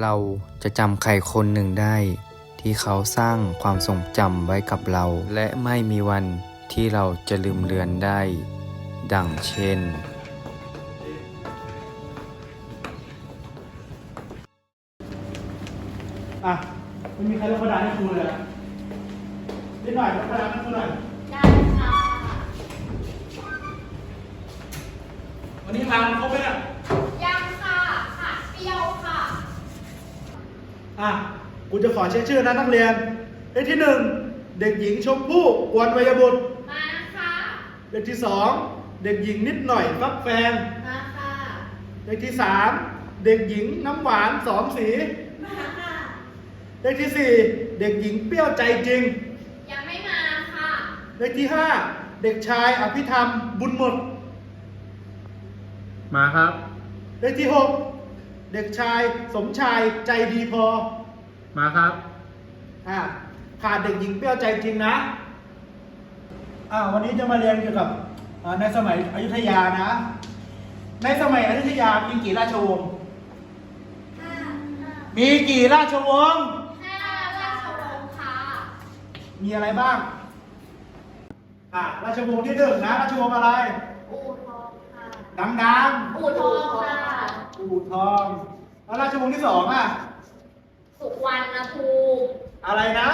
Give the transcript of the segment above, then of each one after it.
เราจะจำใครคนหนึ่งได้ ที่เขาสร้างความทรงจำไว้กับเรา และไม่มีวันที่เราจะลืมเลือนได้ ดังเช่น อะไม่มีใครลงกระดานให้ครูเลยอะนิดหน่อยลงกระดานให้ครูหน่อย ได้ค่ะ วันนี้มาครบไหมเนี่ย ยังค่ะขาดเปรี้ยวค่ะ อะกูจะขอเช็คชื่อนะนักเรียนเลขที่หนึ่งเด็กหญิงชมพู่กวนวัยบุตรมาค่ะเลขที่สองเด็กหญิงนิดหน่อยฟักแฟนมาค่ะเลขที่สามเด็กหญิงน้ำหวานสองสีมาค่ะเลขที่สี่เด็กหญิงเปรี้ยวใจจริง ยังไม่มาค่ะเลขที่ห้าเด็กชายอภิธรรมบุญหมด มาครับ เลขที่หก เด็กชายสมชายใจดีพอ มาครับ อ่าขาดเด็กหญิงเปรี้ยวใจจริงนะ อ่าวันนี้จะมาเรียนเกี่ยวกับอ่าในสมัยอยุธยานะ ในสมัยอยุธยามีกี่ราชวงศ์ ห้าห้ามีกี่ราชวงศ์ ห้าราชวงศ์ค่ะมีอะไรบ้าง อ่าราชวงศ์ที่หนึ่งนะ ราชวงศ์อะไร อู่ทองค่ะดังอู่ทองค่ะ ๆอู่ทองแล้วราชวงศ์ที่สองอะ สุวรรณภูมิอะไรนะ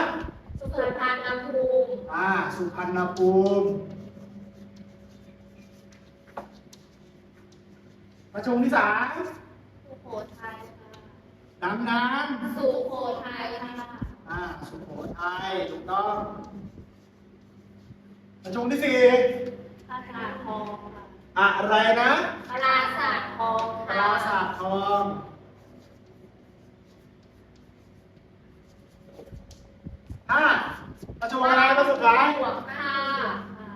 สุพรรณภูมิอ่า สุพรรณภูมิราชวงศ์ที่สามสุโขทัยค่ะดังนั้นสุโขทัยค่ะอ่า สุโขทัยถูกต้องราชวงศ์ที่สี่ปราสาททองค่ะ อะไรนะปราสาททองปค่ะราสาททอง ห้าราชวงศ์อะไรมาสุดท้าย หลวงค่ะ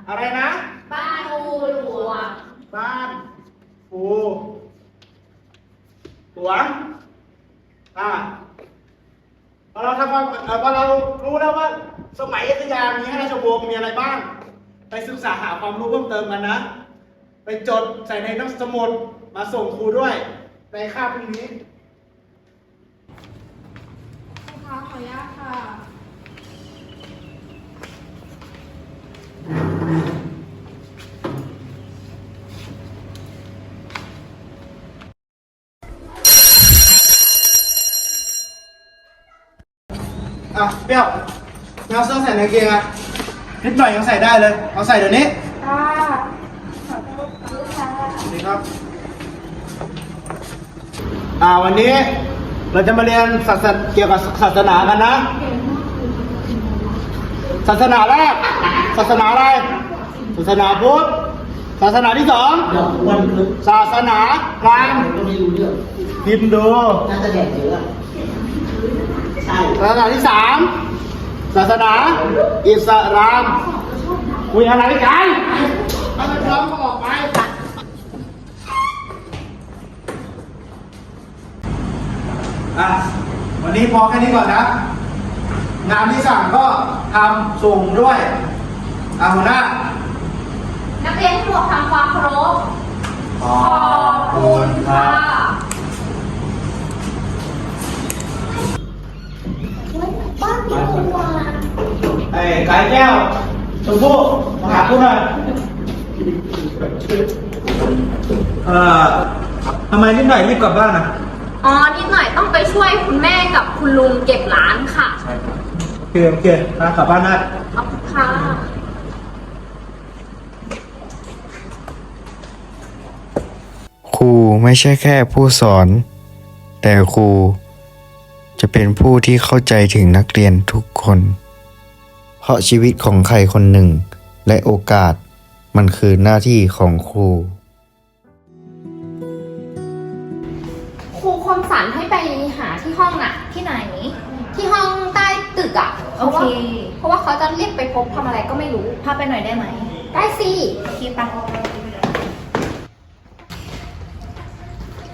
อะไรนะ บ้านอูหลวงบ้านปูหลวงอ่าพอเราทำความเอ่อพอเรารู้แล้วว่า สมัยอยุธยามีให้ราชวงศ์มีอะไรบ้าง ไปศึกษาหาความรู้เพิ่มเติมกันนะ ไปจดใส่ในหนังสมุดมาส่งครูด้วย ในคาบพรุ่งนี้ ครูคะขออนุญาตค่ะ อะเปรี้ยวเอาเสื้อใส่ในกางเกงอะนิดหน่อยยังใส่ได้เลย เอาใส่เดี๋ยวนี้ค่ะนี่ครับ อ่าวันนี้เราจะมาเรียนศาสนาเกี่ยวกับศาสนากันนะ ศาสนาแรก ศาสนาอะไร ศาสนาพุทธ ศาสนาที่สองศาสนาพราหมณ์ก็ไม่รู้เรื่องฮินดูน่าจะแดกเยอะอะใช่ศาสนาที่สามศาสนา อิสลามคุยอะไรกันถ้าไม่พร้อมก็ออกไป อะวันนี้พอแค่นี้ก่อนนะ งานที่สั่งก็ทำส่งด้วยอาหัวหน้า นักเรียนทั้งหมดทำความเคารพขอบคุณครับบ้านที่คุณวาไอ้ไก่แก้วชมพู่มาหาคุณหน่อยเอ่อทำไมนิดหน่อยรีบกลับบ้านนะ อ๋อ นิดหน่อยต้องไปช่วยคุณแม่กับคุณลุงเก็บร้านค่ะ ใช่โอเคโอเคมากลับบ้านได้ขอบคุณค่ะ ครูไม่ใช่แค่ผู้สอน แต่ครูจะเป็นผู้ที่เข้าใจถึงนักเรียนทุกคน เพราะชีวิตของใครคนหนึ่ง และโอกาสมันคือหน้าที่ของครู กอะโอเคเพราะว่าเขาจะเรียกไปพบทำอะไรก็ไม่รู้ พาไปหน่อยได้ไหมได้สิ โอเคปะ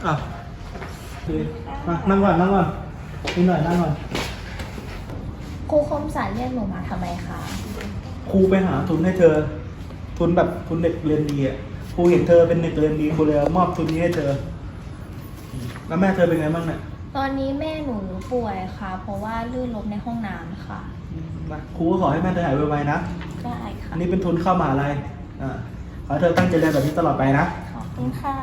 อะโอเคมานั่งก่อนนั่งก่อนนิดหน่อยนั่งก่อนครูคมสันเรียกหนูมาทำไมคะ ครูไปหาทุนให้เธอ ทุนแบบทุนเด็กเรียนดีอะครูเห็นเธอเป็นเด็กเรียนดีครูเลยเอามอบทุนนี้ให้เธอ แล้วแม่เธอเป็นไงบ้างเนี่ย ตอนนี้แม่หนูป่วยค่ะ เพราะว่าลื่นล้มในห้องน้ำค่ะมาครูก็ขอให้แม่เธอหายไวๆนะ ได้ค่ะ อันนี้เป็นทุนเข้ามหาลัยอ่าขอให้เธอตั้งใจเรียนแบบนี้ตลอดไปนะ ขอบคุณค่ะ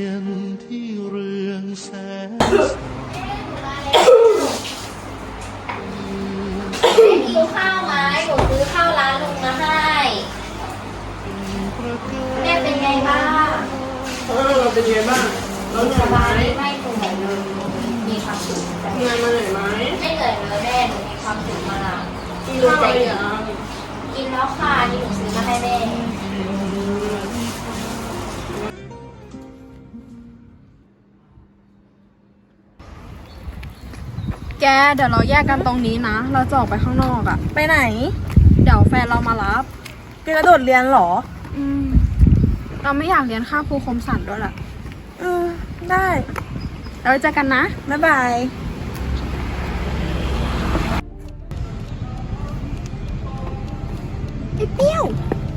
ียนที่เรืองแสงกินข้าวไหมหนูซื้อข้าวร้านลุงมาให้ แม่เป็นไงบ้างเออเราเป็นไงบ้างเราสบายไม่ป่วยเลยมีความสุขแต่งานมาเหนื่อยไหมไม่เหนื่อยเลยแม่หนูมีความสุขมากกินลงไปอะกินแล้วค่ะนี่หนูซื้อมาให้แม่ แกเดี๋ยวเราแยกกันตรงนี้นะ เราจะออกไปข้างนอกอะไปไหน เดี๋ยวแฟนเรามารับ แกกระโดดเรียนเหรอ อืม เราไม่อยากเรียนค่าครูคมสันด้วยแหละเออ ได้ เราเจอกันนะ บ๊ายบาย ไอ้เปรี้ยว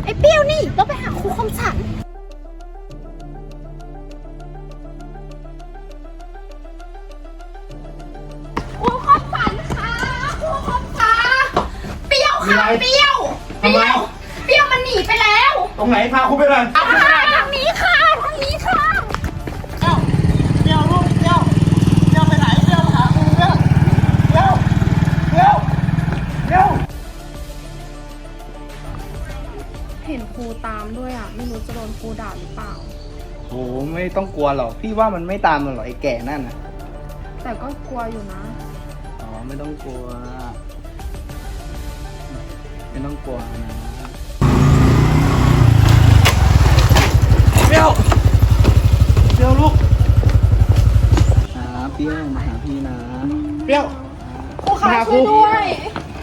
ไอ้เปรี้ยวนี่ เราไปหาครูคมสัน เปรี้ยวค่ะเปรี้ยวทำไมเปรี้ยวมันหนีไปแล้วตรงไหนพาครูไปหน่อยเอาค่ะทางนี้ค่ะทางนี้ค่ะเดี๋ยวลูกเดี๋ยวเดี๋ยวไปไหนเดี๋ยวมาหาครูเดี๋ยวเดี๋ยวเดี๋ยวเดี๋ยวเห็นครูตามด้วยอะไม่รู้จะโดนครูด่าหรือเปล่า โอ้ไม่ต้องกลัวหรอกพี่ว่ามันไม่ตามมันหรอกไอ้แก่นั่นน่ะแต่ก็กลัวอยู่นะ อ๋อไม่ต้องกลัว ไม่ต้องกลัวนะเดี๋ยวเดี๋ยวลูกนะเปรี้ยวมาหาพี่นะเดี๋ยว ครูขาช่วยด้วย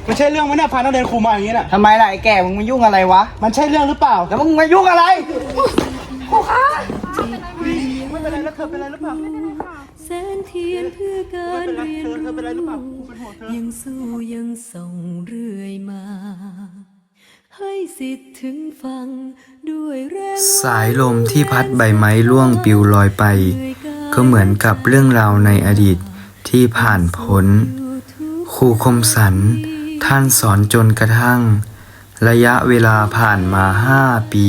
มันใช่เรื่องไหมเนี่ยพานักเรียนครูมาอย่างนี้น่ะทำไมล่ะไอ้แก่มึงมายุ่งอะไรวะ มันใช่เรื่องหรือเปล่าแล้วมึงมายุ่งอะไรไม่เป็นไรแล้วเธอเป็นไรหรือเปล่าแสน เทียนเพื่อการไม่เป็นไรเรียนเธอเธอเป็นไรหรือเปล่ารู้ครูเป็นห่วงเธอยังสู้ยังส่งเรื่อยมา ให้สิทธิ์ถึงฟังด้วยแรงสายลมที่พัดใบไม้ร่วงปลิวลอยไป ก็เหมือนกับเรื่องราวในอดีตที่ผ่านพ้นครูคมสันท่านสอนจนกระทั่ง ระยะเวลาผ่านมาห้าปี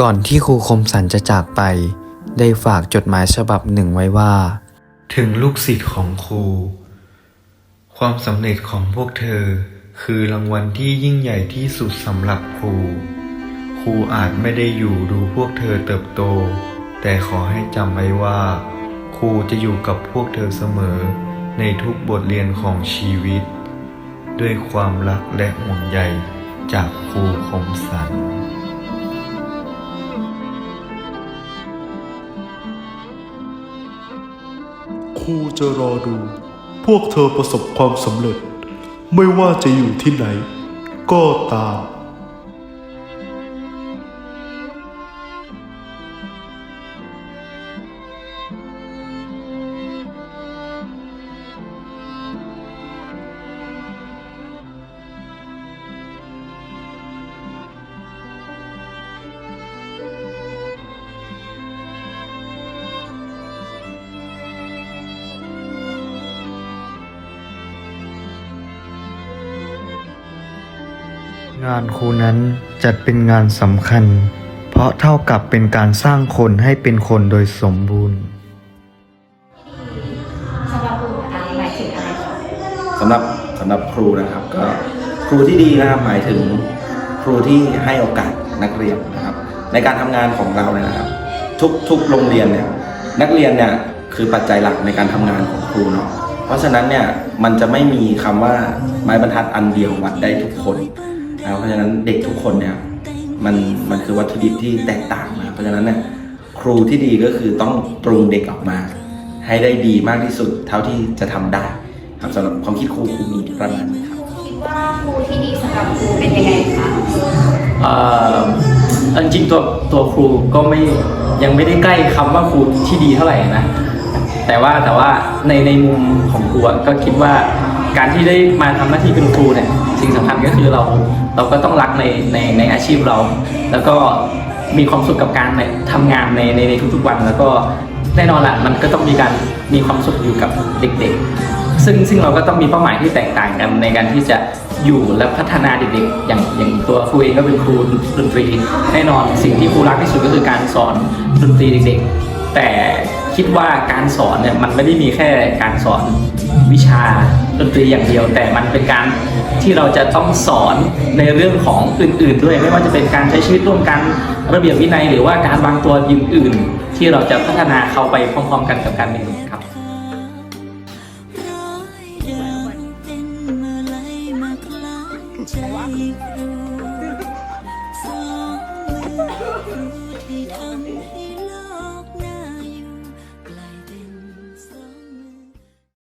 ก่อนที่ครูคมสันจะจากไป ได้ฝากจดหมายฉบับหนึ่งไว้ว่า ถึงลูกศิษย์ของครู ความสำเร็จของพวกเธอ คือรางวัลที่ยิ่งใหญ่ที่สุดสำหรับครู ครูอาจไม่ได้อยู่ดูพวกเธอเติบโต แต่ขอให้จำไว้ว่า ครูจะอยู่กับพวกเธอเสมอ ในทุกบทเรียนของชีวิต ด้วยความรักและห่วงใยจากครูคมสัน ครูจะรอดู พวกเธอประสบความสำเร็จ ไม่ว่าจะอยู่ที่ไหน ก็ตาม งานครูนั้นจัดเป็นงานสำคัญ เพราะเท่ากับเป็นการสร้างคนให้เป็นคนโดยสมบูรณ์สำหรับคุณอะหมายถึงอะไรคะสำหรับสำหรับครูนะครับ ก็ครูที่ดีนะครับหมายถึงครูที่ให้โอกาสนักเรียนนะครับ ในการทำงานของเราเนี่ยนะครับ ทุกทุกโรงเรียนเนี่ยนักเรียนเนี่ยคือปัจจัยหลักในการทำงานของครูเนาะเพราะฉะนั้นเนี่ยมันจะไม่มีคำว่าไม้บรรทัดอันเดียววัดได้ทุกคน นะครับเพราะฉะนั้นเด็กทุกคนเนี่ยมันมันคือวัตถุดิบที่แตกต่างนะเพราะฉะนั้นเนี่ยครูที่ดีก็คือต้องปรุงเด็กออกมา ให้ได้ดีมากที่สุดเท่าที่จะทำได้ ครับสำหรับความคิดครูครูมีประมาณนี้ครับคิดว่าครูที่ดีสำหรับครูเป็นยังไงคะเอ่อเอาจริงๆตัวตัวครูก็ไม่ยังไม่ได้ใกล้คำว่าครูที่ดีเท่าไหร่นะแต่ว่าแต่ว่าในในมุมของครูอะก็คิดว่าการที่ได้มาทำหน้าที่เป็นครูเนี่ย สิ่งสำคัญก็คือเราเราก็ต้องรักในในในอาชีพเรา แล้วก็มีความสุขกับการในทำงานในในในทุกๆวัน แล้วก็แน่นอนละมันก็ต้องมีการมีความสุขอยู่กับเด็กๆ ซึ่งซึ่งเราก็ต้องมีเป้าหมายที่แตกต่างกันในการที่จะอยู่และพัฒนาเด็กๆ อย่างอย่างตัวครูเองก็เป็นครูดนตรี แน่นอนสิ่งที่ครูรักที่สุดก็คือการสอนดนตรีเด็กๆ แต่คิดว่าการสอนเนี่ยมันไม่ได้มีแค่การสอน วิชาดนตรีอย่างเดียว แต่มันเป็นการที่เราจะต้องสอนในเรื่องของอื่น ๆ ด้วยไม่ว่าจะเป็นการใช้ชีวิตร่วมกันระเบียบวินัย หรือว่าการวางตัวอื่นๆที่เราจะพัฒนาเขาไปพร้อม ๆ กันกับการเรียนครับ